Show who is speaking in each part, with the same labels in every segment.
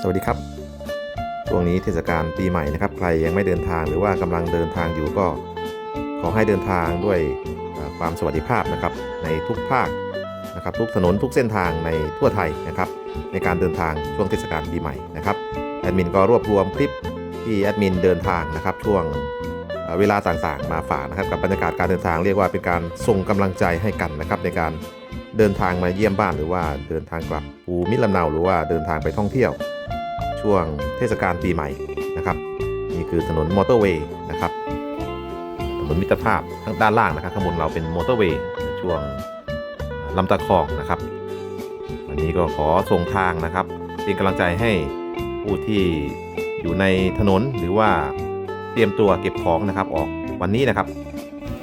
Speaker 1: สวัสดีครับ ช่วงนี้เทศกาลปีใหม่นะครับ ใครยังไม่เดินทางหรือว่ากำลังเดินทางอยู่ก็ ขอให้เดินทางด้วยความสวัสดิภาพนะครับในทุกภาคนะครับทุกถนนทุกเส้นทางในทั่วไทยนะครับในการเดินทางช่วงเทศกาลปีใหม่นะครับแอดมินก็รวบรวมคลิปที่แอดมินเดินทางนะครับช่วงเวลาต่างๆ มาฝากนะครับกับบรรยากาศการเดินทางเรียกว่าเป็นการส่งกำลังใจให้กันนะครับในการเดินทางมาเยี่ยมบ้านหรือว่าเดินทางกลับภูมิลำเนาหรือว่าเดินทางไปท่องเที่ยว ช่วงเทศกาลปีใหม่นะครับ นี่คือถนนมอเตอร์เวย์นะครับถนนมิตรภาพข้างด้านล่างนะครับข้างบนเราเป็นมอเตอร์เวย์ช่วงลำตะคองนะครับ วันนี้ก็ขอส่งทางนะครับ เป็นกำลังใจให้ผู้ที่อยู่ในถนนหรือว่าเตรียมตัวเก็บของนะครับออกวันนี้นะครับ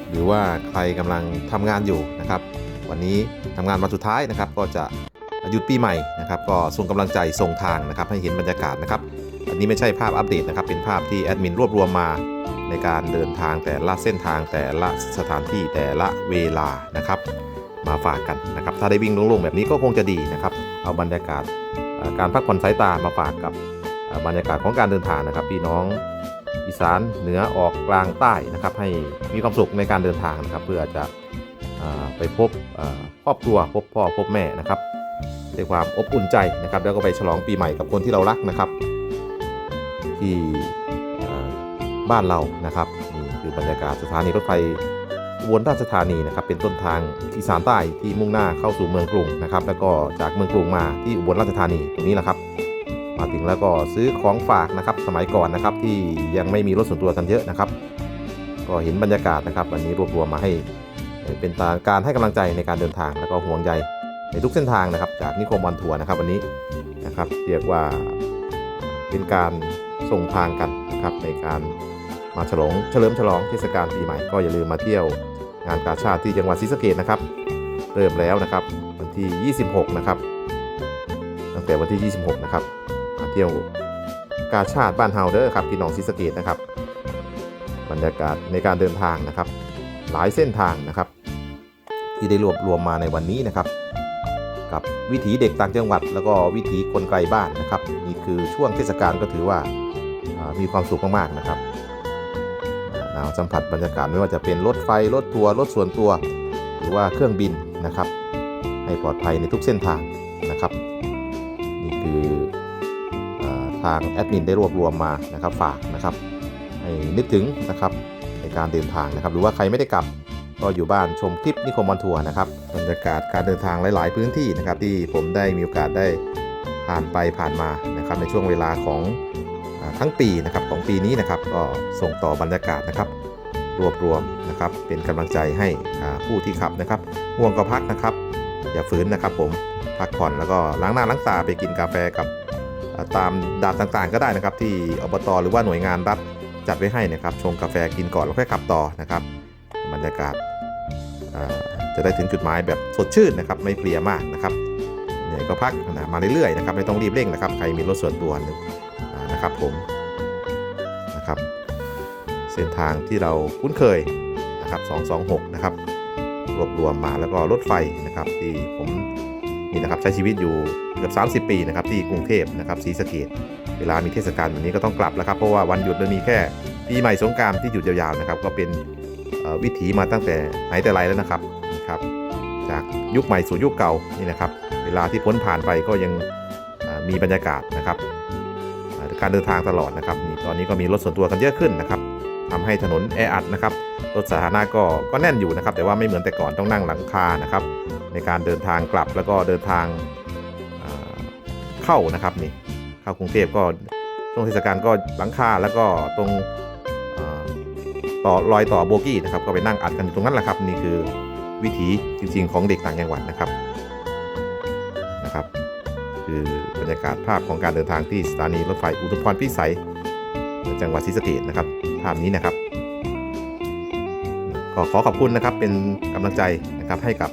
Speaker 1: หรือว่าใครกำลังทำงานอยู่นะครับ วันนี้ทำงานวันสุดท้ายนะครับก็จะ หยุดปีใหม่นะครับก็ส่งกำลังใจส่งทางนะครับให้เห็นบรรยากาศนะครับอันนี้ไม่ใช่ภาพอัปเดตนะครับเป็นภาพที่แอดมินรวบรวมมาในการเดินทางแต่ละเส้นทางแต่ละสถานที่แต่ละเวลานะครับ มาฝากกันนะครับถ้าได้วิ่งโล่งๆแบบนี้ก็คงจะดีนะครับเอาบรรยากาศการพักผ่อนสายตามาฝากกับบรรยากาศของการเดินทางนะครับพี่น้องอีสานเหนือออกกลางใต้นะครับ ให้มีความสุขในการเดินทางนะครับ เพื่อจะไปพบครอบครัวพบพ่อพบแม่นะครับ ด้วยความอบอุ่นใจนะครับ แล้วก็ไปฉลองปีใหม่กับคนที่เรารักนะครับ ที่บ้านเรานะครับนี่คือบรรยากาศสถานีรถไฟอุบลราชธานีนะครับ เป็นต้นทางอีสานใต้ที่มุ่งหน้าเข้าสู่เมืองกรุงนะครับ แล้วก็จากเมืองกรุงมาที่อุบลราชธานีตรงนี้แหละครับ มาถึงแล้วก็ซื้อของฝากนะครับ สมัยก่อนนะครับที่ยังไม่มีรถส่วนตัวกันเยอะนะครับ ก็เห็นบรรยากาศนะครับ วันนี้รวบรวมมาให้ เป็นการให้กำลังใจในการเดินทางแล้วก็ห่วงใย ในทุกเส้นทางนะครับ จากนิคมวันทัวร์นะครับวันนี้นะครับเรียกว่าเป็นการส่งทางกันนะครับในการมาฉลองเฉลิมฉลองเทศกาลปีใหม่ก็อย่าลืมมาเที่ยวงานกาชาติที่จังหวัดศรีสะเกษนะครับ เริ่มแล้วนะครับวันที่ 26 นะครับ ตั้งแต่วันที่ 26 นะครับ มาเที่ยวกาชาติบ้านเฮาเด้อครับพี่น้องศรีสะเกษนะครับ บรรยากาศในการเดินทางนะครับ หลายเส้นทางนะครับ ที่ได้รวบรวมมาในวันนี้นะครับ กับวิถีเด็กต่างจังหวัด แล้วก็วิถีคนไกลบ้านนะครับ นี่คือช่วงเทศกาลก็ถือว่ามีความสุขมากๆนะครับอ่าหนาวสัมผัสบรรยากาศไม่ว่าจะเป็นรถไฟรถทัวร์รถส่วนตัว หรือว่าเครื่องบินนะครับ ให้ปลอดภัยในทุกเส้นทางนะครับ นี่คืออทางแอดมินได้รวบรวมมานะครับฝากนะครับให้นึกถึงนะครับในการเดินทางนะครับ หรือว่าใครไม่ได้กลับ ก็อยู่บ้านชมคลิปนิคมวันทัวร์นะครับบรรยากาศการเดินทางหลาย ๆ พื้นที่นะครับที่ผมได้มีโอกาสได้ผ่านไปผ่านมานะครับในช่วงเวลาของอทั้งปีนะครับของปีนี้นะครับก็ส่งต่อบรรยากาศนะครับ รวบรวมนะครับเป็นกำลังใจให้ผู้ที่ขับนะครับง่วงก็พักนะครับ อย่าฝืนนะครับผมพักผ่อนแล้วก็ล้างหน้าล้างตาไปกินกาแฟกับตามด่านต่างๆ ก็ได้นะครับ ที่อบตหรือว่าหน่วยงานรัฐจัดไว้ให้นะครับชงกาแฟกินก่อนแล้วค่อยขับต่อนะครับ บรรยากาศจะได้ถึงจุดหมายแบบสดชื่นนะครับไม่เพลียมากนะครับเหนื่อยก็พักนะมาเรื่อยๆนะครับไม่ต้องรีบเร่งนะครับ ใครมีรถส่วนตัวอ่านะครับผมนะครับ เส้นทางที่เราคุ้นเคยนะครับ 226 นะครับรวบรวมมาแล้วก็รถไฟนะครับที่ผมนี่นะครับใช้ชีวิตอยู่เกือบ30 ปีนะครับที่กรุงเทพนะครับศรีสะเกดเวลามีเทศกาลแบบนี้ก็ต้องกลับแล้วครับเพราะว่าวันหยุดมันมีแค่ปีใหม่สงกรารที่หยุดยาวๆนะครับก็เป็น วิถีมาตั้งแต่ไหนแต่ไรแล้วนะครับนี่ครับ จากยุคใหม่สู่ยุคเก่านี่นะครับ เวลาที่พ้นผ่านไปก็ยังมีบรรยากาศนะครับการเดินทางตลอดนะครับนี่ตอนนี้ก็มีรถส่วนตัวกันเยอะขึ้นนะครับทำให้ถนนแออัดนะครับรถสาธารณะก็ก็แน่นอยู่นะครับ แต่ว่าไม่เหมือนแต่ก่อนต้องนั่งหลังคานะครับ ในการเดินทางกลับแล้วก็เดินทางอ่าเข้านะครับนี่เข้ากรุงเทพก็ช่วงเทศกาลก็หลังคาแล้วก็ตรง ต่อรอยต่อโบกี้นะครับก็ไปนั่งอัดกันอยู่ตรงนั้นแหละครับ นี่คือวิถีจริงๆของเด็กต่างจังหวัดนะครับนะครับ คือบรรยากาศภาพของการเดินทางที่สถานีรถไฟอุทุมพรพิสัยจังหวัดศรีสะเกษนะครับภาพนี้นะครับก็ขอขอบคุณนะครับเป็นกำลังใจนะครับให้กับ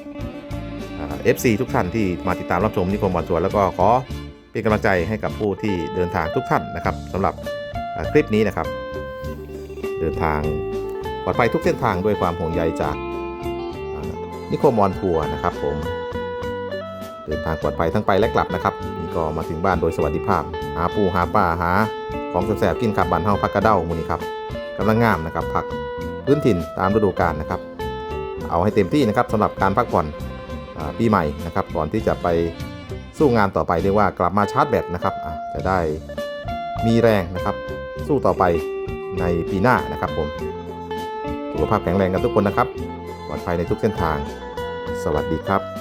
Speaker 1: เอฟซีทุกท่านที่มาติดตามรับชมนิคมบอลทัวร์แล้วก็ขอเป็นกำลังใจให้กับผู้ที่เดินทางทุกท่านนะครับสำหรับคลิปนี้นะครับ เดินทาง ปลอดภัยทุกเส้นทางด้วยความห่วงใยจากอ่านิคมอลทัวร์นะครับผมเดินทางปลอดภัยทั้งไปและกลับนะครับนี่ก็มาถึงบ้านโดยสวัสดิภาพ หาปูหาป่าหา ของแสบๆกินขับบ้านเฮาพักกระเด้ามูนี่ครับกำลังงามนะครับผักพื้นถิ่นตามฤดูกาลนะครับ เอาให้เต็มที่นะครับสำหรับการพักผ่อนปีใหม่นะครับ ก่อนที่จะไปสู้งานต่อไปเรียกว่ากลับมาชาร์จแบตนะครับจะได้มีแรงนะครับ สู้ต่อไปในปีหน้านะครับผม สุขภาพแข็งแรงกันทุกคนนะครับ ปลอดภัยในทุกเส้นทาง สวัสดีครับ